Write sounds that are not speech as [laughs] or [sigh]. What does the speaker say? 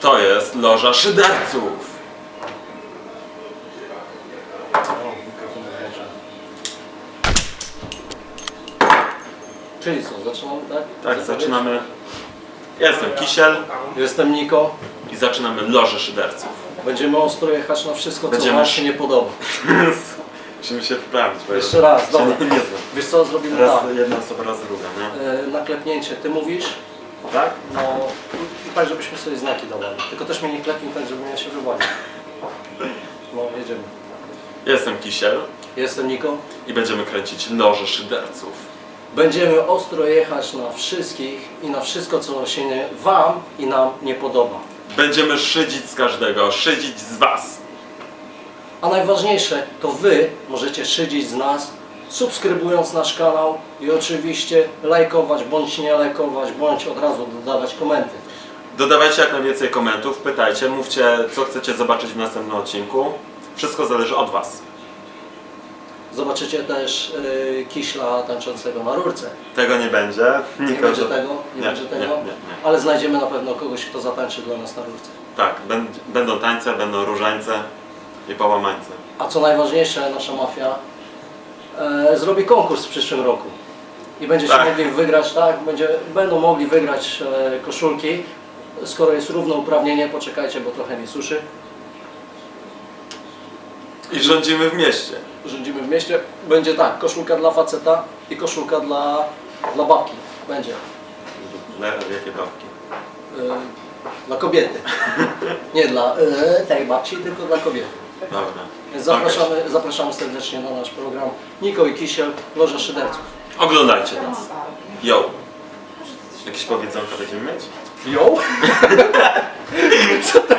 To jest loża szyderców. Czyli co, zaczynamy, tak? Tak, zaczynamy. Ja jestem Kisiel Jestem Niko. i zaczynamy lożę szyderców. Będziemy ostro jechać na wszystko, co Będziemy sz- się nie podoba. [laughs] Musimy się wprawić. bo Jeszcze raz, się dobra. Nie, nie znam. Wiesz co, zrobimy Raz tak. jedna osoba, raz druga, nie? E, naklepnięcie, ty mówisz, Tak? no tak, żebyśmy sobie znaki dawali. Tylko też mnie nie klepnij tak, żebym ja się wywalił. No, jedziemy. Ja jestem Kisiel Jestem Niko. i będziemy kręcić lożę szyderców. Będziemy ostro jechać na wszystkich i na wszystko, co się nie, Wam i nam nie podoba. Będziemy szydzić z każdego, szydzić z was. A najważniejsze, to Wy możecie szydzić z nas, subskrybując nasz kanał i oczywiście lajkować, bądź nie lajkować, bądź od razu dodawać komenty. Dodawajcie jak najwięcej komentów, pytajcie, mówcie co chcecie zobaczyć w następnym odcinku. Wszystko zależy od was. Zobaczycie też y, kiśla tańczącego na rurce. Tego nie będzie. Nie będzie tego, nie, Nie, będzie nie, tego, nie, nie. ale znajdziemy na pewno kogoś, kto zatańczy dla nas na rurce. Tak, bę- będą tańce, będą różańce i połamańce. A co najważniejsze, nasza mafia e, zrobi konkurs w przyszłym roku. I będziecie Tak. mogli wygrać, tak, będzie, będą mogli wygrać e, koszulki. Skoro jest równouprawnienie, poczekajcie, bo trochę mi suszy. I rządzimy w mieście. Rządzimy w mieście. Będzie tak, koszulka dla faceta i koszulka dla, dla babki. Będzie. Le, jakie babki? E, dla kobiety. [laughs] Nie dla e, tej babci, tylko dla kobiety. Dobra. Więc zapraszamy, zapraszamy serdecznie na nasz program Niko i Kisiel, Loża Szyderców. Oglądajcie nas. Yo. Jakieś powiedzonka będziemy mieć? よ。[laughs] ちょっと